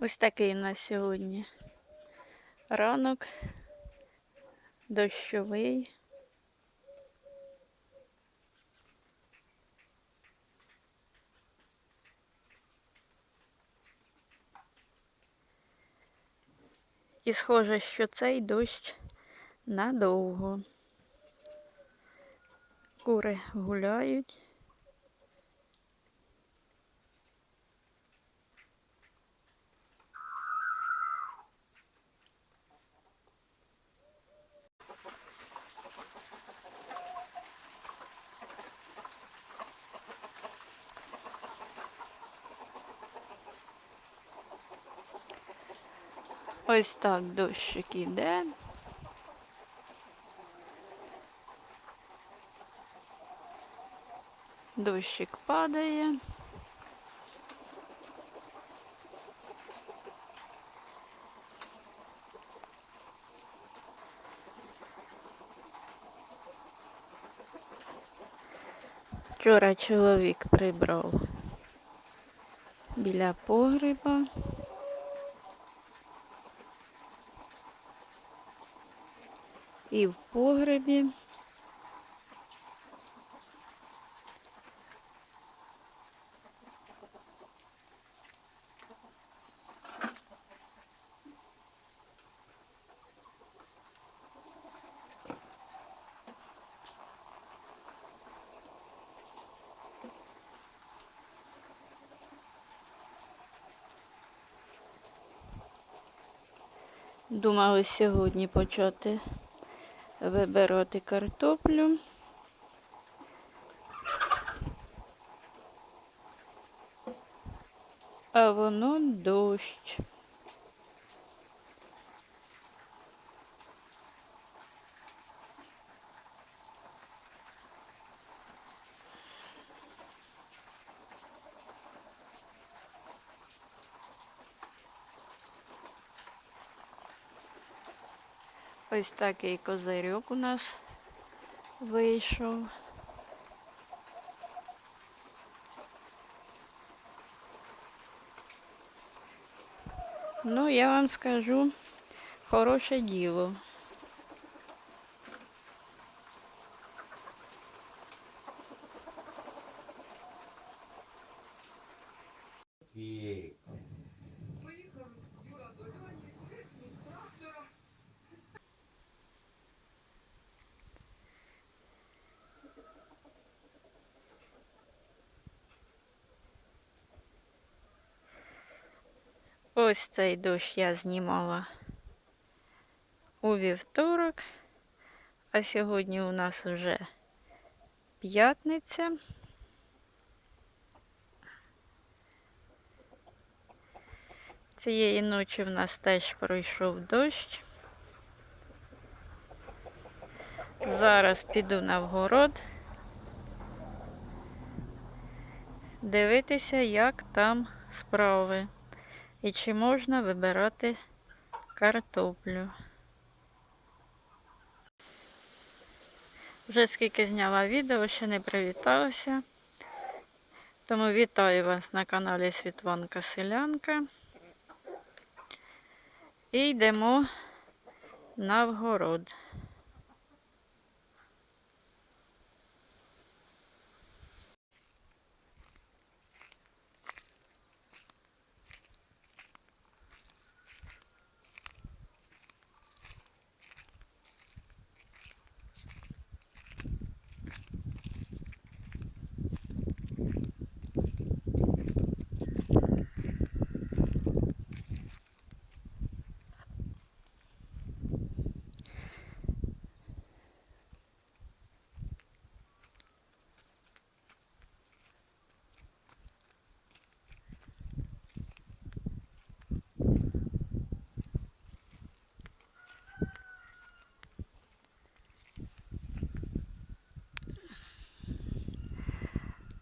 Ось такий у нас сьогодні ранок дощовий. І схоже, що цей дощ надовго. Кури гуляють. Ось так дощик іде. Дощик падає. Вчора чоловік прибрав біля погреба. І в погребі. Думали сьогодні почати вибирати картоплю. А воно дощ. Ось такий козирьок у нас вийшов. Ну, я вам скажу, хороше діло. І Ось цей дощ я знімала у вівторок, а сьогодні у нас вже п'ятниця. Цієї ночі в нас теж пройшов дощ. Зараз піду на вгород дивитися, як там справи і чи можна вибирати картоплю. Вже скільки зняла відео, ще не привіталася. Тому вітаю вас на каналі Світланка Селянка. І йдемо на вгород.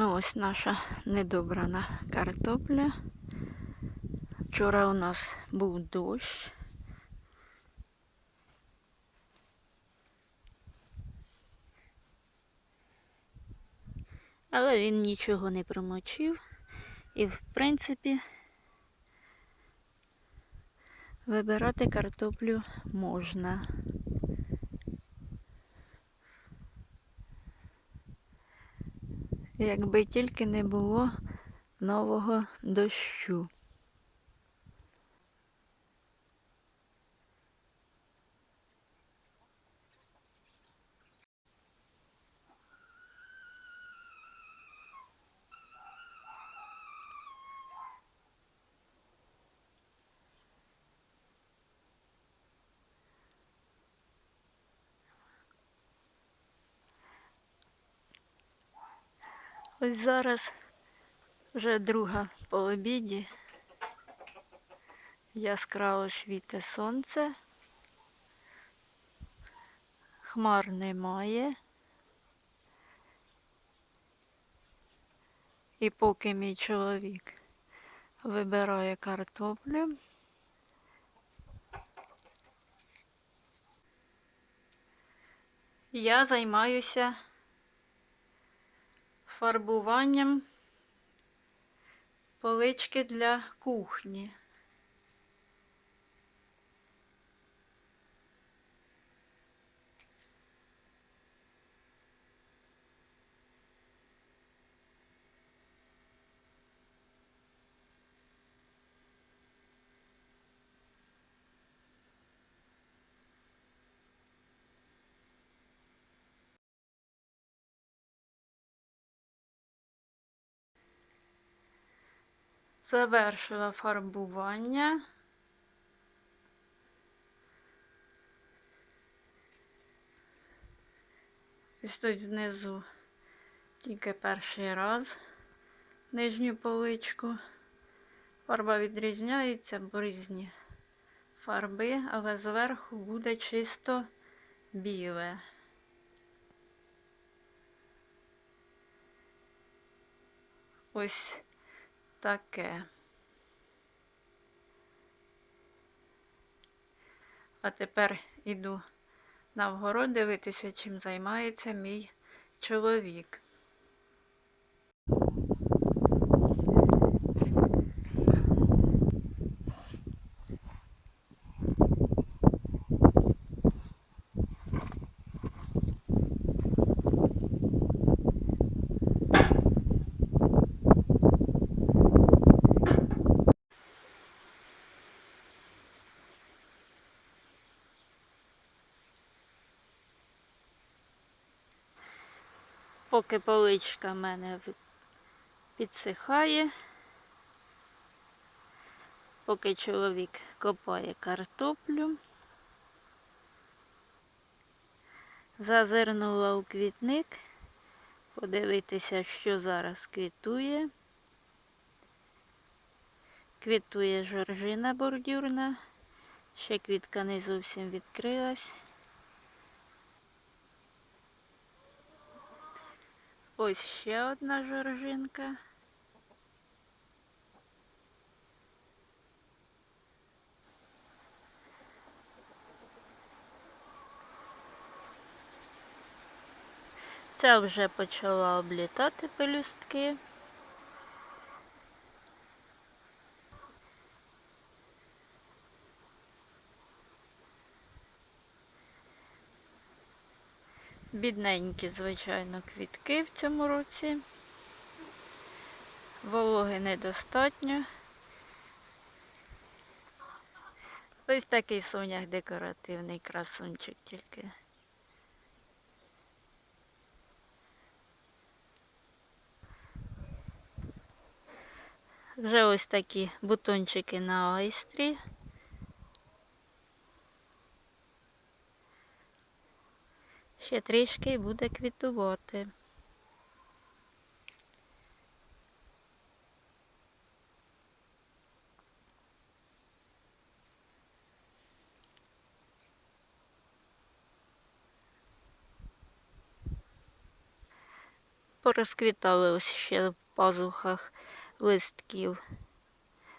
Ну, ось наша недобрана картопля. Вчора у нас був дощ. Але він нічого не промочив. І, в принципі, Вибирати картоплю можна. Якби тільки не було нового дощу. Ось зараз вже друга по обіді. Яскраво світе сонце. Хмар немає. І поки мій чоловік вибирає картоплю, я займаюся фарбуванням полички для кухні. Завершила фарбування. Ось тут внизу тільки перший раз нижню поличку. Фарба відрізняється, бо різні фарби, але зверху буде чисто біле. Ось таке. А тепер іду на вгород дивитися, чим займається мій чоловік. Поки поличка в мене підсихає, поки чоловік копає картоплю, зазирнула у квітник, подивитися, що зараз квітує. Квітує жоржина бордюрна, ще квітка не зовсім відкрилась. Ось ще одна жоржинка. Ця вже почала облітати пелюстки. Бідненькі, звичайно, квітки в цьому році. Вологи недостатньо. Ось такий сонях декоративний красунчик тільки. Вже ось такі бутончики на айстрі. Ще трішки буде квітувати. Порозквітали ось ще в пазухах листків.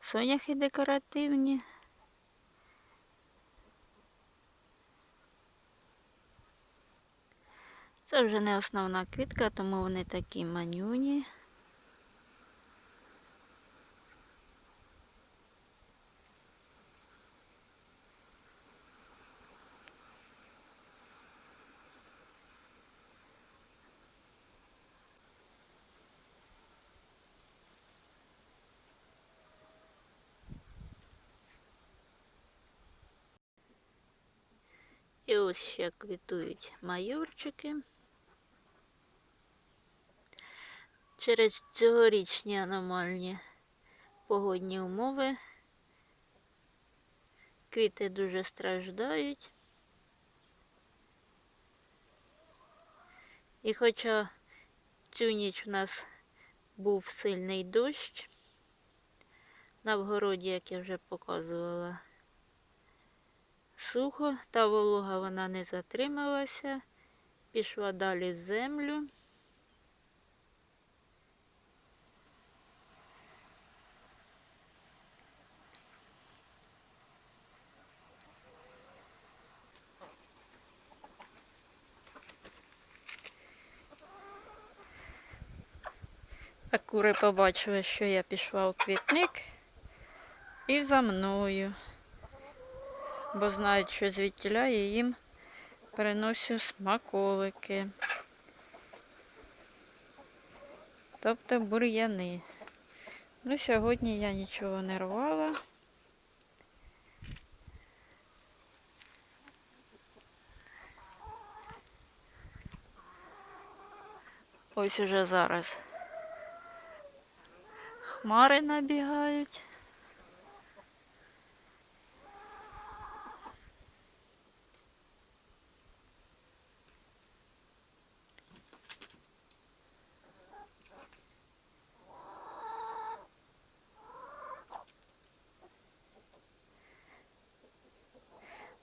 Соняхи декоративні. Це вже не основна квітка, тому вони такі манюні. І ось ще квітують майорчики. Через цьогорічні аномальні погодні умови квіти дуже страждають. І хоча цю ніч у нас був сильний дощ, на вгороді, як я вже показувала, сухо, та волога вона не затрималася, пішла далі в землю. А кури побачили, що я пішла у квітник і за мною, бо знають, що звідтіля я їм переносю смаколики. Тобто бур'яни. Ну, сьогодні я нічого не рвала. Ось уже зараз хмари набігають.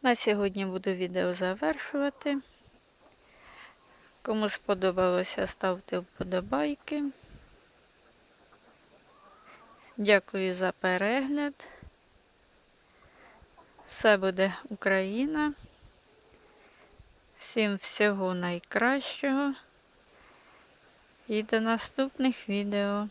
На сьогодні буду відео завершувати. Кому сподобалося, ставте вподобайки. Дякую за перегляд. Все буде Україна. Всім всього найкращого. І до наступних відео.